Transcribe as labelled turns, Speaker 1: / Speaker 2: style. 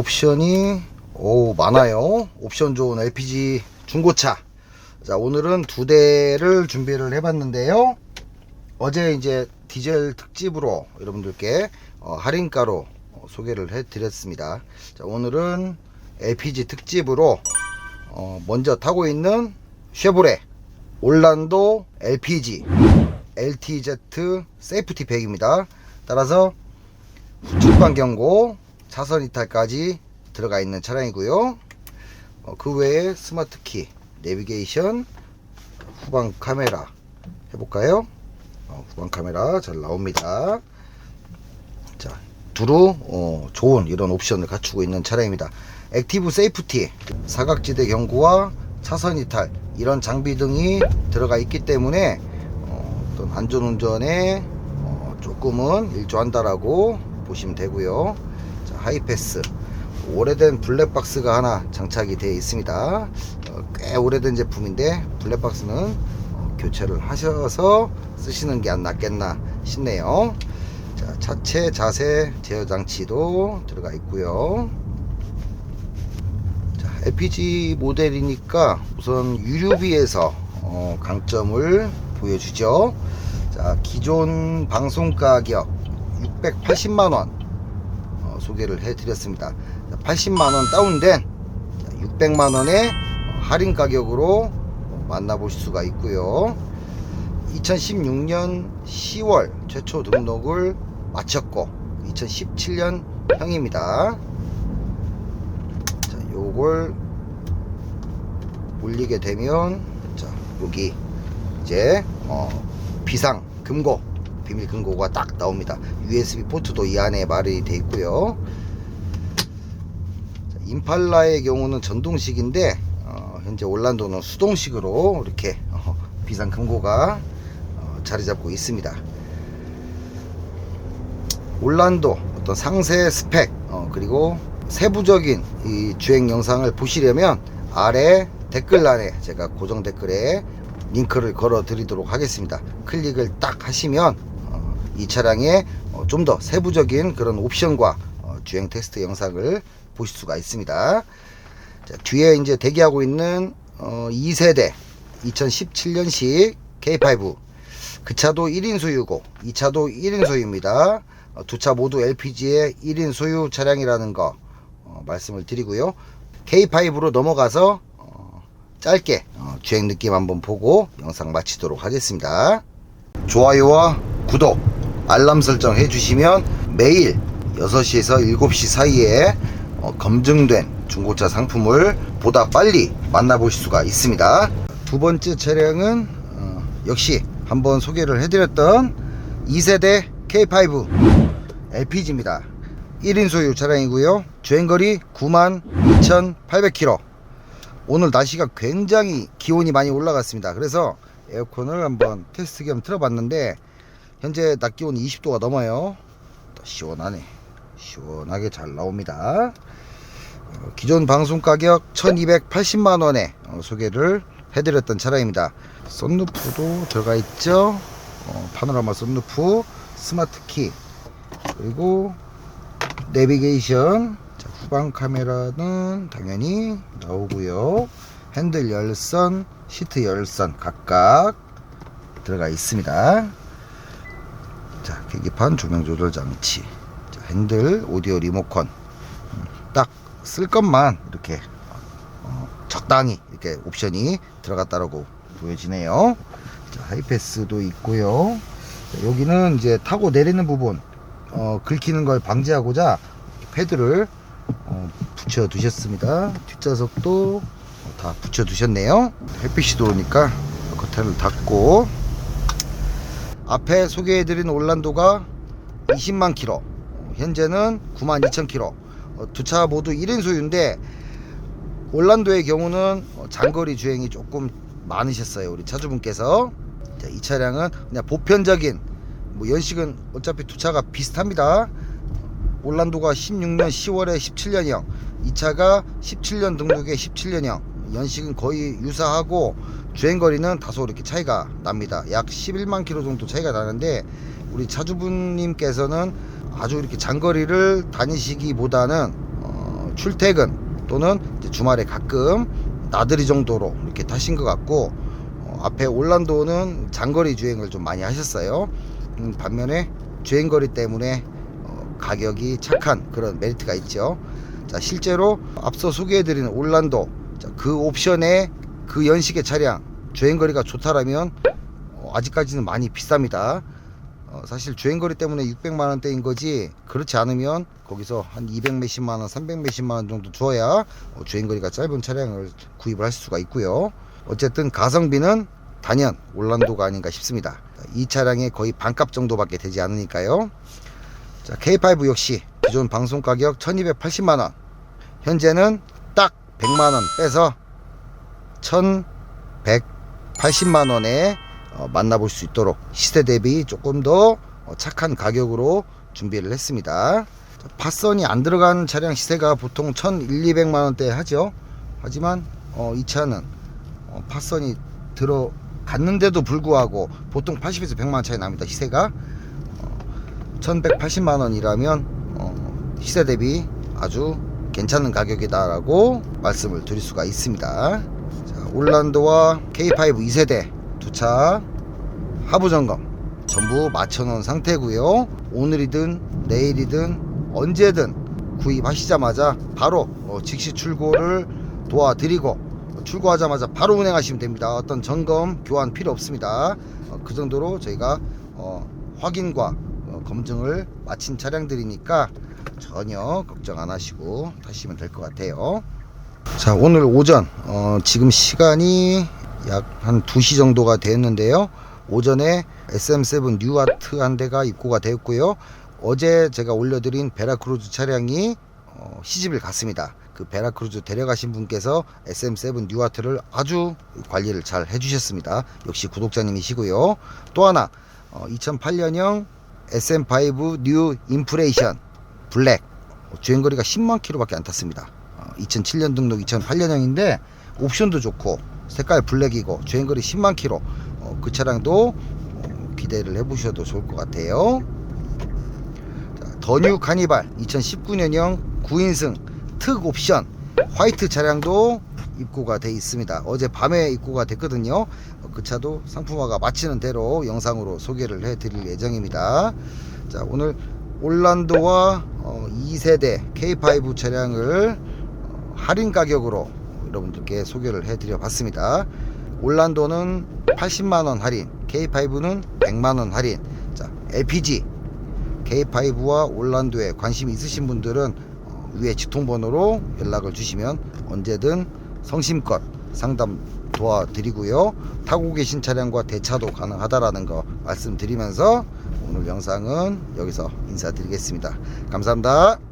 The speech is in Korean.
Speaker 1: 옵션이 오 많아요. 옵션 좋은 LPG 중고차. 자 오늘은 두 대를 준비를 해봤는데요. 어제 이제 디젤 특집으로 여러분들께 어, 할인가로 어, 소개를 해드렸습니다. 자 오늘은 LPG 특집으로 어, 먼저 타고 있는 쉐보레 올란도 LPG LTZ 세이프티 백입니다. 따라서 후출방 경고, 차선 이탈까지 들어가 있는 차량이고요. 어, 그 외에 스마트 키, 내비게이션, 후방 카메라 해볼까요? 어, 후방 카메라 잘 나옵니다. 자, 두루 어, 좋은 이런 옵션을 갖추고 있는 차량입니다. 액티브 세이프티, 사각지대 경고와 차선 이탈 이런 장비 등이 들어가 있기 때문에 어, 어떤 안전운전에 어, 조금은 일조한다라고 보시면 되고요. 자, 하이패스 오래된 블랙박스가 하나 장착이 되어 있습니다. 어, 꽤 오래된 제품인데 블랙박스는 어, 교체를 하셔서 쓰시는 게 안 낫겠나 싶네요. 자, 차체 자세 제어 장치도 들어가 있고요. 자, LPG 모델이니까 우선 유류비에서 어, 강점을 보여주죠. 자, 기존 방송 가격 680만원 어, 소개를 해드렸습니다. 80만원 다운된 600만원의 할인 가격으로 만나보실 수가 있고요. 2016년 10월 최초 등록을 마쳤고 2017년 형입니다. 자, 요걸 올리게 되면 자, 여기 이제 어, 비상 금고 비밀 금고가 딱 나옵니다. USB 포트도 이 안에 마련이 되어 있고요. 자, 임팔라의 경우는 전동식인데 어, 현재 올란도는 수동식으로 이렇게 어, 비상 금고가 어, 자리 잡고 있습니다. 올란도 어떤 상세 스펙 어, 그리고 세부적인 이 주행 영상을 보시려면 아래 댓글란에 제가 고정 댓글에 링크를 걸어 드리도록 하겠습니다. 클릭을 딱 하시면 어, 이 차량의 어, 좀더 세부적인 그런 옵션과 어, 주행 테스트 영상을 보실 수가 있습니다. 자, 뒤에 이제 대기하고 있는 어, 2세대 2017년식 K5 그 차도 1인 소유고 이 차도 1인 소유입니다. 어, 두차 모두 LPG의 1인 소유 차량이라는 거 어, 말씀을 드리고요. K5로 넘어가서 어, 짧게 어, 주행 느낌 한번 보고 영상 마치도록 하겠습니다. 좋아요와 구독, 알람 설정 해주시면 매일 6시에서 7시 사이에 어, 검증된 중고차 상품을 보다 빨리 만나보실 수가 있습니다. 두 번째 차량은 어, 역시 한번 소개를 해드렸던 2세대 K5 LPG입니다. 1인 소유 차량이고요. 주행거리 92,800km. 오늘 날씨가 굉장히 기온이 많이 올라갔습니다. 그래서 에어컨을 한번 테스트 겸 틀어봤는데 현재 낮 기온 20도가 넘어요. 또 시원하네. 시원하게 잘 나옵니다. 어, 기존 방송 가격 1280만 원에 어, 소개를 해드렸던 차량입니다. 썬루프도 들어가 있죠. 어, 파노라마 썬루프, 스마트 키, 그리고 내비게이션, 자, 후방 카메라는 당연히 나오고요. 핸들 열선, 시트 열선 각각 들어가 있습니다. 자, 계기판 조명 조절 장치, 자, 핸들 오디오 리모컨 딱 쓸 것만 이렇게 어, 적당히 이렇게 옵션이 들어갔다라고 보여지네요. 자, 하이패스도 있고요. 자, 여기는 이제 타고 내리는 부분 어, 긁히는 걸 방지하고자 패드를 어, 붙여 두셨습니다. 뒷좌석도 어, 다 붙여 두셨네요. 햇빛이 들어오니까 커튼을 닫고 앞에 소개해드린 올란도가 20만 킬로 어, 현재는 9만 2천 킬로. 어, 두차 모두 1인 소유인데 올란도의 경우는 어, 장거리 주행이 조금 많으셨어요 우리 차주분께서. 자, 이 차량은 그냥 보편적인 뭐 연식은 어차피 두 차가 비슷합니다. 올란도가 16년 10월에 17년형 이 차가 17년 등록에 17년형 연식은 거의 유사하고 주행거리는 다소 이렇게 차이가 납니다 약 11만 킬로 정도 차이가 나는데 우리 차주분님께서는 아주 이렇게 장거리를 다니시기보다는 어, 어, 출퇴근 또는 주말에 가끔 나들이 정도로 이렇게 타신 것 같고 어, 앞에 올란도는 장거리 주행을 좀 많이 하셨어요. 음, 반면에 주행거리 때문에 어, 가격이 착한 그런 메리트가 있죠. 자, 실제로 앞서 소개해드린 올란도 자, 그 옵션에 그 연식의 차량 주행거리가 좋다라면 어, 아직까지는 많이 비쌉니다. 어, 사실 주행거리 때문에 600만 원대인 거지 그렇지 않으면 거기서 한 200 몇십만 원, 300 몇십만 원 정도 줘야 어, 주행거리가 짧은 차량을 구입을 할 수가 있고요. 어쨌든 가성비는 단연 올란도가 아닌가 싶습니다. 이 차량의 거의 반값 정도밖에 되지 않으니까요. 자, K5 역시 기존 방송 가격 1280만 원. 현재는 딱 100만 원 빼서 1180만 원에 어, 만나볼 수 있도록 시세 대비 조금 더 어, 착한 가격으로 준비를 했습니다. 자, 파선이 안 들어간 차량 시세가 보통 1100만 원대 하죠. 하지만 어, 이 차는 어, 파선이 들어갔는데도 불구하고 보통 80에서 100만 원 차이 납니다. 시세가 어, 1180만 원이라면 어, 시세 대비 아주 괜찮은 가격이다라고 말씀을 드릴 수가 있습니다. 자, 올란도와 K5 2세대 두 차 하부 점검 전부 맞춰놓은 상태고요. 오늘이든 내일이든 언제든 구입하시자마자 바로 어, 즉시 출고를 도와드리고 출고하자마자 바로 운행하시면 됩니다. 어떤 점검 교환 필요 없습니다. 어, 그 정도로 저희가 어, 확인과 어, 검증을 마친 차량들이니까 전혀 걱정 안 하시고 타시면 될 것 같아요. 자 오늘 오전 어, 지금 시간이 약 한 2시 정도가 됐는데요. 오전에 SM7 뉴아트 한 대가 입고가 되었고요. 어제 제가 올려드린 베라크루즈 차량이 어, 시집을 갔습니다. 그 베라크루즈 데려가신 분께서 SM7 뉴아트를 아주 관리를 잘 해주셨습니다. 역시 구독자님이시고요. 또 하나 어, 2008년형 SM5 뉴 인프레이션 블랙 어, 주행거리가 10만 킬로밖에 안 탔습니다. 2007년 등록 2008년형인데 옵션도 좋고 색깔 블랙이고 주행거리 10만 킬로. 어, 그 차량도 어, 기대를 해보셔도 좋을 것 같아요. 자, 더뉴 카니발 2019년형 9인승 특 옵션. 화이트 차량도 입고가 돼 있습니다. 어제 밤에 입고가 됐거든요. 어, 그 차도 상품화가 마치는 대로 영상으로 소개를 해 드릴 예정입니다. 자 오늘 올란도와 어, 2세대 K5 차량을 어, 할인 가격으로 여러분들께 소개를 해드려 봤습니다. 올란도는 80만원 할인, K5는 100만원 할인. 자, LPG, K5와 올란도에 관심 있으신 분들은 어, 위에 직통번호로 연락을 주시면 언제든 성심껏 상담 도와드리고요. 타고 계신 차량과 대차도 가능하다라는 거 말씀드리면서 오늘 영상은 여기서 인사드리겠습니다. 감사합니다.